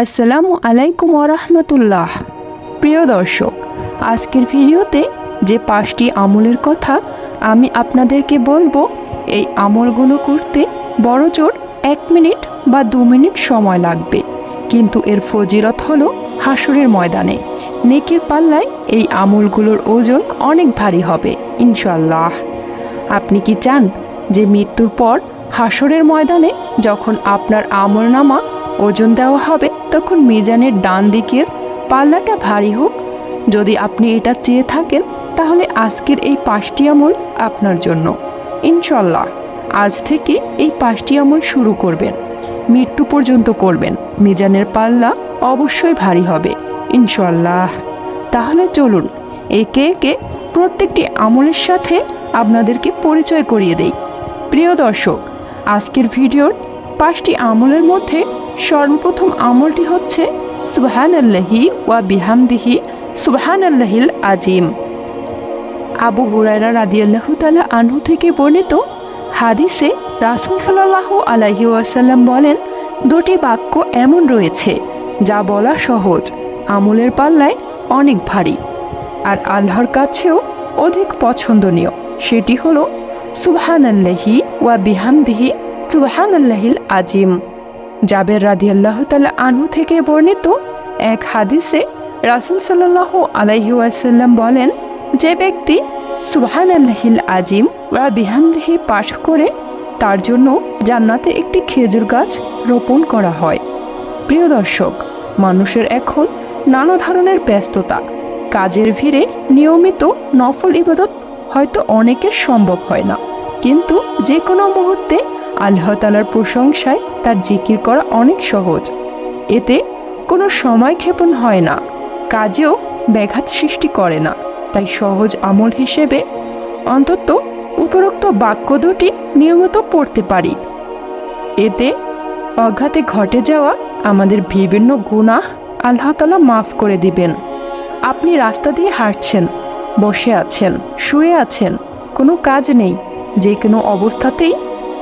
আসসালামু আলাইকুম ওরহমতুল্লাহ প্রিয় দর্শক, আজকের ভিডিওতে যে পাঁচটি আমলের কথা আমি আপনাদেরকে বলব, এই আমলগুলো করতে বড় জোর এক মিনিট বা দু মিনিট সময় লাগবে। কিন্তু এর ফজিরত হলো হাসুরের ময়দানে। নেকির পাল্লায় এই আমলগুলোর ওজন অনেক ভারী হবে ইনশাল্লাহ আপনি কি চান যে মৃত্যুর পর হাসরের ময়দানে যখন আপনার আমল নামা ওজন দেওয়া হবে, তখন মিজানের ডান দিকের পাল্লাটা ভারী হোক। যদি আপনি এটা চেয়ে থাকেন, তাহলে আজকের এই পাঁচটি আমল আপনার জন্য। ইনশাল্লাহ আজ থেকে এই পাঁচটি আমল শুরু করবেন। মৃত্যু পর্যন্ত করবেন। মিজানের পাল্লা অবশ্যই ভারী হবে। ইনশাল্লাহ তাহলে চলুন, একে একে প্রত্যেকটি আমলের সাথে আপনাদেরকে পরিচয় করিয়ে দেই। প্রিয় দর্শক, আজকের ভিডিওর পাঁচটি আমলের মধ্যে সর্বপ্রথম আমলটি হচ্ছে সুবহান আল্লাহি ওয়া বিহামদিহি সুবহান আল্লাহিল আজিম। আবু হুরায়রা রাদিয়াল্লাহু তাআলা আনহু থেকে বর্ণিত হাদিসে রাসূল সাল্লাল্লাহু আলাইহি ওয়াসাল্লাম বলেন, দুটি বাক্য এমন রয়েছে, যা বলা সহজ, আমলের পাল্লায় অনেক ভারী, আর আল্লাহর কাছেও অধিক পছন্দনীয়। সেটি হলো সুবহান আল্লাহি ওয়া বিহামদিহি সুবহান আল্লাহিল আজিম। জাবের রাদি আল্লাহ তালা আনহু থেকে বর্ণিত এক হাদিসে রাসুল সাল্লাহ আলাইহি ওয়াসাল্লাম বলেন, যে ব্যক্তি সুবহান আল্লাহিল আজিম ওয়া বিহামদিহি পাঠ করে, তার জন্য জান্নাতে একটি খেজুর গাছ রোপণ করা হয়। প্রিয় দর্শক, মানুষের এখন নানা ধরনের ব্যস্ততা, কাজের ভিড়ে নিয়মিত নফল ইবাদত হয়তো অনেকের সম্ভব হয় না। কিন্তু যে কোনো মুহূর্তে আল্লাহ তালার প্রশংসায় তার জিকির করা অনেক সহজ। এতে কোনো সময় ক্ষেপণ হয় না, কাজেও ব্যাঘাত সৃষ্টি করে না। তাই সহজ আমল হিসেবে অন্তত উপরোক্ত বাক্য দুটি নিয়মিত পড়তে পারি। এতে অঘাতে ঘটে যাওয়া আমাদের বিভিন্ন গুনাহ আল্লাহ তালা মাফ করে দিবেন। আপনি রাস্তা দিয়ে হাঁটছেন, বসে আছেন, শুয়ে আছেন, কোনো কাজ নেই। যে কোনো অবস্থাতেই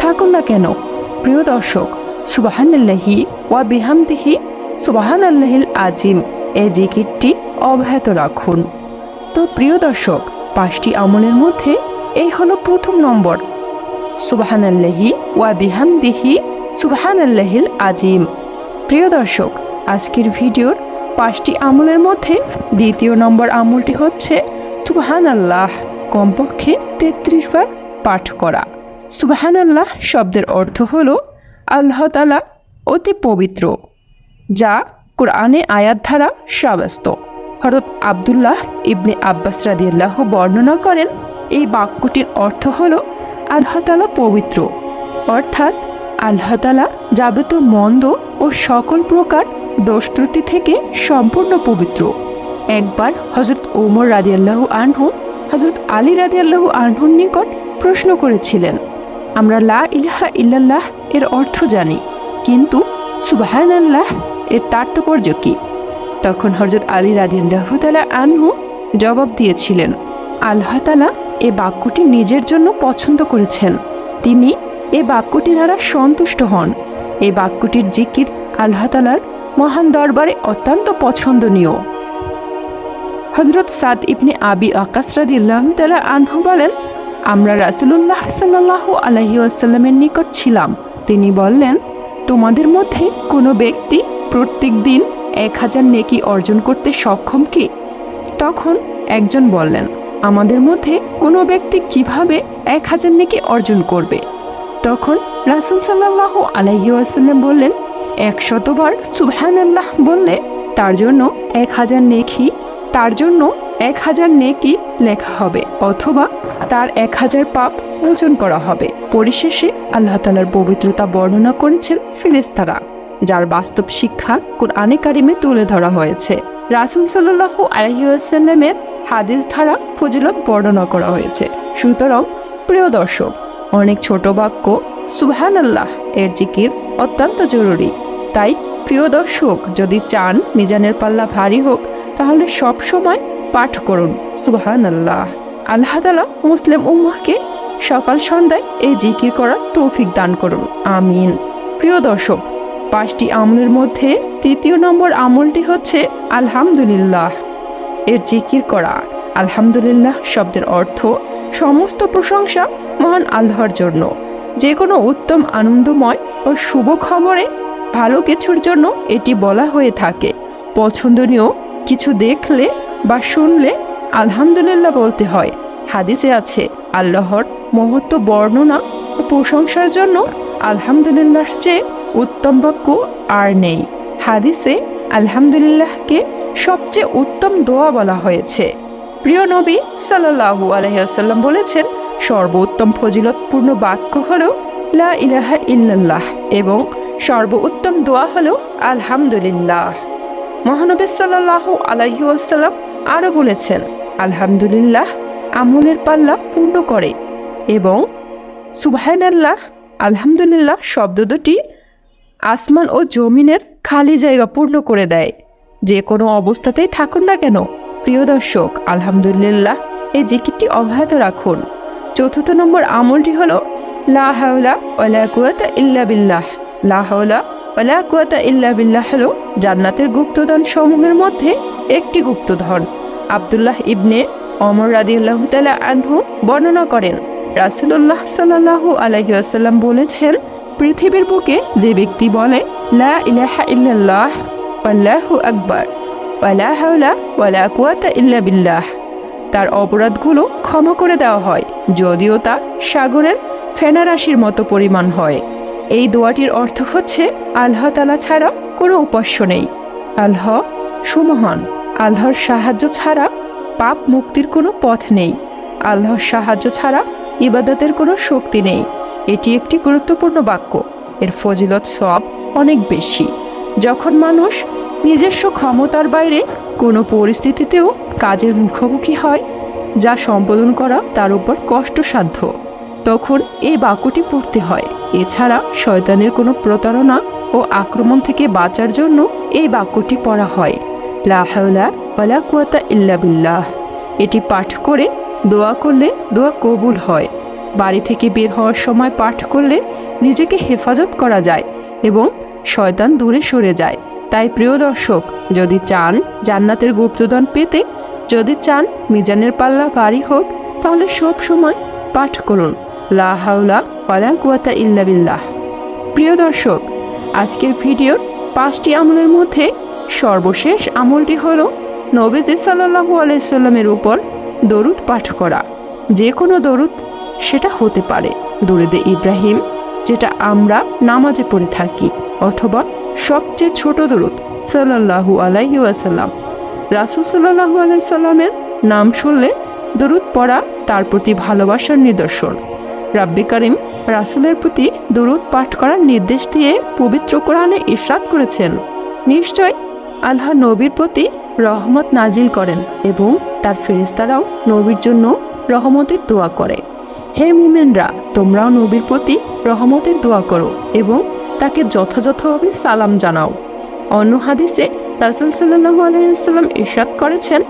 থাকুন না কেন? প্রিয় দর্শক সুবাহান্লাহি ওয়া বিহামদিহি সুবাহান আল্লাহিল আজিম। এ জিকিরটি অব্যাহত রাখুন। তো প্রিয় দর্শক, পাঁচটি আমলের মধ্যে এই হলো প্রথম নম্বর। সুবাহান আল্লাহি ওয়া বিহামদিহি সুবাহান আল্লাহিল আজিম। প্রিয় দর্শক, আজকের ভিডিওর পাঁচটি আমলের মধ্যে দ্বিতীয় নম্বর আমলটি হচ্ছে সুবাহান আল্লাহ কমপক্ষে তেত্রিশ বার পাঠ করা। সুবাহান আল্লাহ শব্দের অর্থ হল আল্লাহ তালা অতি পবিত্র, যা কোরআনে আয়াত ধারা সাব্যস্ত। হরত আবদুল্লাহ ইবনে আব্বাস রাদিয়াল্লাহ বর্ণনা করেন, এই বাক্যটির অর্থ হল আল্লাহতালা পবিত্র, অর্থাৎ আল্লাহ তালা যাবতীয় মন্দ ও সকল প্রকার দোষত্রুটি থেকে সম্পূর্ণ পবিত্র। একবার হজরত ওমর রাদিয়াল্লাহ আনহু হজরত আলী রাদিয়াল্লাহু আনহুর নিকট প্রশ্ন করেছিলেন আমরা লা ইলাহা ইল্লাল্লাহ এর অর্থ জানি, কিন্তু সুবাহান আল্লাহ এর তাৎপর্য কি? তখন হজরত আলী রাদিয়াল্লাহু তালা আনহু জবাব দিয়েছিলেন, আল্লাহ তালা এ বাক্যটি নিজের জন্য পছন্দ করেছেন। তিনি এ বাক্যটি দ্বারা সন্তুষ্ট হন। এই বাক্যটির জিকির আল্লাহ তালার মহান দরবারে অত্যন্ত পছন্দনীয়। হজরত সাদ ইবনে আবি আকাসরাদিল্লাহ তালা আনহু বলেন আমরা রাসুলুল্লাহ সাল্লাহ আলহি আসাল্লামের নিকট ছিলাম। তিনি বললেন, তোমাদের মধ্যে কোনো ব্যক্তি প্রত্যেক দিন এক হাজার নেকি অর্জন করতে সক্ষম কি? তখন একজন বললেন, আমাদের মধ্যে কোনো ব্যক্তি কীভাবে এক হাজার নেকি অর্জন করবে? তখন রাসুল সাল্লাহ আলহি আসাল্লাম বললেন একশতবার সুবহান আল্লাহ বললে তার জন্য এক হাজার নেকি তার জন্য এক হাজার নেকি লেখা হবে অথবা তার এক হাজার পাপ মোচন করা হবে। পরিশেষে আল্লাহ তালার পবিত্রতা বর্ণনা করেছেন ফিরেস্তারা যার বাস্তব শিক্ষা কোরআনে কারিমে তুলে ধরা হয়েছে। রাসুল সাল্লাহ আলহিউসাল্লামের হাদিস ধারা ফজিলত বর্ণনা করা হয়েছে। সুতরাং প্রিয় দর্শক, অনেক ছোট বাক্য সুবহান আল্লাহ এর জিকির অত্যন্ত জরুরি। তাই প্রিয় দর্শক, যদি চান মিজানের পাল্লা ভারী হোক তাহলে সব সময় পাঠ করুন। সুবহান আল্লাহ আল্লাহ তালা মুসলিম উম্মাহকে সকাল সন্ধ্যায় এই জিকির করার তৌফিক দান করুন। আমিন। প্রিয় দর্শক, পাঁচটি আমলের মধ্যে তৃতীয় নম্বর আমলটি হচ্ছে আলহামদুলিল্লাহ। এর জিকির করা। আলহামদুলিল্লাহ শব্দের অর্থ সমস্ত প্রশংসা মহান আল্লাহর জন্য। যে কোনো উত্তম আনন্দময় ও শুভ খবরে ভালো কিছুর জন্য এটি বলা হয়ে থাকে। পছন্দনীয় কিছু দেখলে বা শুনলে আলহামদুলিল্লাহ বলতে হয়। হাদিসে আছে, আল্লাহর মহত্ব বর্ণনা ও প্রশংসার জন্য আলহামদুলিল্লাহ চেয়ে উত্তম বাক্য আর নেই। হাদিসে আলহামদুলিল্লাহকে সবচেয়ে উত্তম দোয়া বলা হয়েছে। প্রিয় নবী সাল্লাল্লাহু আলহিহাল্লাম বলেছেন, সর্বোত্তম ফজিলতপূর্ণ বাক্য হল লা ইলাহা ইল্লাল্লাহ এবং সর্বোত্তম দোয়া হল আলহামদুলিল্লাহ। মহানবী সাল্লাল্লাহু আলাইহি ওয়াসাল্লাম আরও বলেছেন, আলহামদুলিল্লাহ, আমলের পাল্লা পূর্ণ করে এবং সুবহানাল্লাহ, আলহামদুলিল্লাহ শব্দ দুটি আসমান ও জমিনের খালি জায়গা পূর্ণ করে দেয়। যে কোনো অবস্থাতেই থাকুন না কেন, প্রিয় দর্শক, আলহামদুলিল্লাহ, এই জিকিরটি অব্যাহত রাখুন। চতুর্থ নম্বর আমলটি হলো, লা হাওলা ওয়ালা কুয়াতা ইল্লা বিল্লাহ। লা হাওলা ওয়ালা কুয়াতা ইল্লা বিল্লাহ হলো জান্নাতের গুপ্তধন সমূহের মধ্যে একটি গুপ্তধন। আব্দুল্লাহ ইবনে অমর রাদিয়াল্লাহ তাআলা আনহু বর্ণনা করেন, রাসূলুল্লাহ সাল্লাল্লাহু আলাইহি ওয়াসাল্লাম বলেছেন, পৃথিবীর বুকে যে ব্যক্তি বলে, লা ইলাহা ইল্লাল্লাহ, আল্লাহু আকবার, ওয়ালা হাওলা ওয়ালা কুয়াতা ইল্লা বিল্লাহ। তার অপরাধগুলো ক্ষমা করে দেওয়া হয়, যদিও তা সাগরের ফেনারাশির মতো পরিমাণ হয়। এই দোয়াটির অর্থ হচ্ছে, আল্লাহ তালা ছাড়া কোনো উপাস্য নেই। আল্লাহ সুমহান। আল্লাহর সাহায্য ছাড়া পাপ মুক্তির কোনো পথ নেই। আল্লাহর সাহায্য ছাড়া ইবাদতের কোনো শক্তি নেই। এটি একটি গুরুত্বপূর্ণ বাক্য। এর ফজিলত সব অনেক বেশি। যখন মানুষ নিজস্ব ক্ষমতার বাইরে কোনো পরিস্থিতিতেও কাজের মুখোমুখি হয়, যা সম্পাদন করা তার উপর কষ্টসাধ্য। তখন এই বাক্যটি পড়তে হয়। এছাড়া শয়তানের কোনো প্রতারণা ও আক্রমণ থেকে বাঁচার জন্য এই বাক্যটি পড়া হয়। লা হাওলা ওয়ালা কুয়াতা ইল্লা বিল্লাহ। এটি পাঠ করে দোয়া করলে দোয়া কবুল হয়। বাড়ি থেকে বের হওয়ার সময় পাঠ করলে নিজেকে হেফাজত করা যায় এবং শয়তান দূরে সরে যায়। তাই প্রিয় দর্শক, যদি চান জান্নাতের গুপ্তদান পেতে, যদি চান মিজানের পাল্লা বাড়ি হোক, তাহলে সব সময় পাঠ করুন। লা কুয়াতা ইল্লা বিল্লাহ। প্রিয় দর্শক, আজকের ভিডিওর পাঁচটি আমলের মধ্যে সর্বশেষ আমলটি হল নবীজি সাল্লাহু আলাইসাল্লামের উপর দরুদ পাঠ করা। যে কোনো দরুদ সেটা হতে পারে। দরুদে ইব্রাহিম, যেটা আমরা নামাজে পড়ে থাকি, অথবা সবচেয়ে ছোট দরুদ সাল্লাহু আলাইহি ওয়াসাল্লাম। রাসুল সাল্লাহু আলাইসাল্লামের নাম শুনলে দরুদ পড়া তার প্রতি ভালোবাসার নিদর্শন। রাব্বি করিম রাসুলের প্রতি দরুদ পাঠ করার নির্দেশ দিয়ে পবিত্র কোরআনে ইরশাদ করেছেন। নিশ্চয় আল্লাহ নবীর প্রতি রহমত নাজিল করেন এবং তার ফেরিস্তারাও নবীর জন্য রহমতের দোয়া করে। হে মুমেনরা, তোমরাও নবীর প্রতি রহমতের দোয়া করো এবং তাকে যথাযথভাবে সালাম জানাও। অন্য হাদিসে রাসুল সাল্লাহ আলাইসাল্লাম ইরশাদ করেছেন,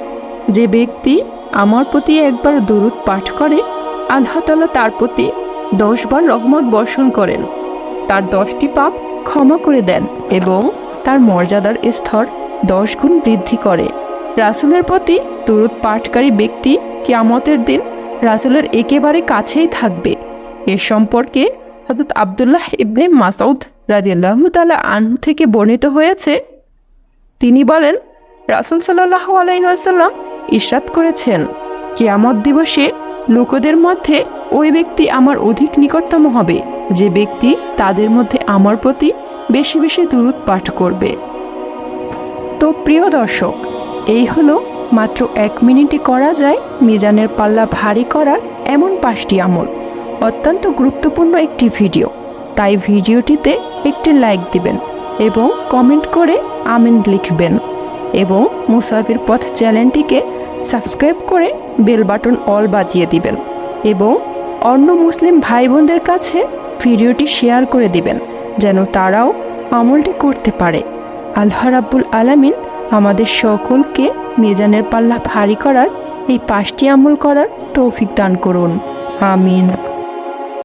যে ব্যক্তি আমার প্রতি একবার দরুদ পাঠ করে আল্লাহ তালা তার প্রতি দশবার রহমত বর্ষণ করেন। তার দশটি পাপ ক্ষমা করে দেন এবং তার মর্যাদার স্তর দশ গুণ বৃদ্ধি করে। রাসুলের প্রতি দরুদ পাঠকারী ব্যক্তি কিয়ামতের দিন রাসুলের একেবারে কাছেই থাকবে। এ সম্পর্কে হজরত আবদুল্লাহ ইবনে মাসাউদ রাজিয়াল্লাহ তালা আনহু থেকে বর্ণিত হয়েছে। তিনি বলেন, রাসুল সাল্লাহ আলাইসাল্লাম ইশরাত করেছেন, কিয়ামত দিবসে লোকদের মধ্যে ওই ব্যক্তি আমার অধিক নিকটতম হবে। যে ব্যক্তি তাদের মধ্যে আমার প্রতি বেশি বেশি দূরত পাঠ করবে। তো প্রিয় দর্শক, এই হলো মাত্র এক মিনিটে করা যায় মিজানের পাল্লা ভারী করার এমন পাঁচটি আমল। অত্যন্ত গুরুত্বপূর্ণ একটি ভিডিও। তাই ভিডিওটিতে একটি লাইক দিবেন এবং কমেন্ট করে আমিন লিখবেন এবং মুসাফির পথ চ্যানেলটিকে সাবস্ক্রাইব করে বেল বাটন অল বাজিয়ে দিবেন এবং অন্য মুসলিম ভাই বোনদের কাছে ভিডিওটি শেয়ার করে দিবেন, যেন তারাও আমলটি করতে পারে। আল্লাহ রাব্বুল আলামিন আমাদের সকলকে মেজানের পাল্লা ভারী করার এই পাঁচটি আমল করার তৌফিক দান করুন। আমিন।